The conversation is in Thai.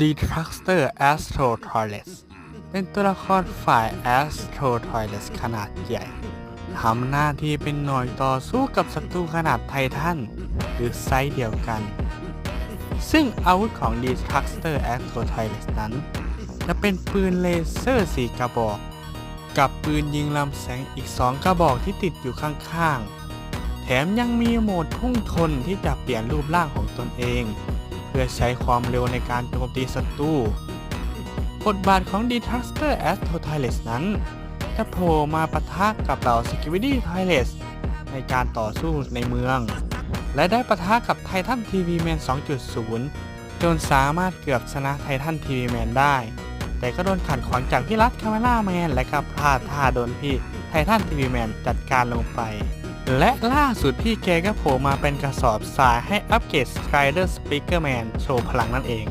d e t r u s t e r Astro Toilets เป็นตัวละครฝ่าย Astro Toilet ขนาดใหญ่ทำหน้าที่เป็นหน่วยต่อสู้กับศัตรูขนาดไททันหรือไซส์เดียวกัน ซึ่งอาวุธของ d e t r u s t e r Astro Toilets นั้น จะเป็นปืนเลเซอร์สี่กระบอก กับปืนยิงลำแสงอีก 2 กระบอกที่ติดอยู่ข้างๆ แถมยังมีโหมดพุ่งชนที่จะเปลี่ยนรูปร่างของตนเอง พื่อใช้ความเร็วในการโจมตีศัตรูบทบาทของ d e t r u s t e r as t o t i l e s นั้น จะโผล่มาปะทะกับเหล่า Security t i l e s ในการต่อสู้ในเมือง และได้ปะทะกับไททันทีวีแมน 2.0 จนสามารถเกือบชนะไททันทีวีแมนได้ แต่ก็โดนขัดขวางจากพี่รัฐคาเมล่าแมน และก็พลาดท่าโดนพี่ไททันทีวีแมนจัดการลงไป และล่าสุดพี่แกก็โผล่มาเป็นกระสอบสายให้อัปเกรด Strider Speaker Man โชว์พลังนั่นเอง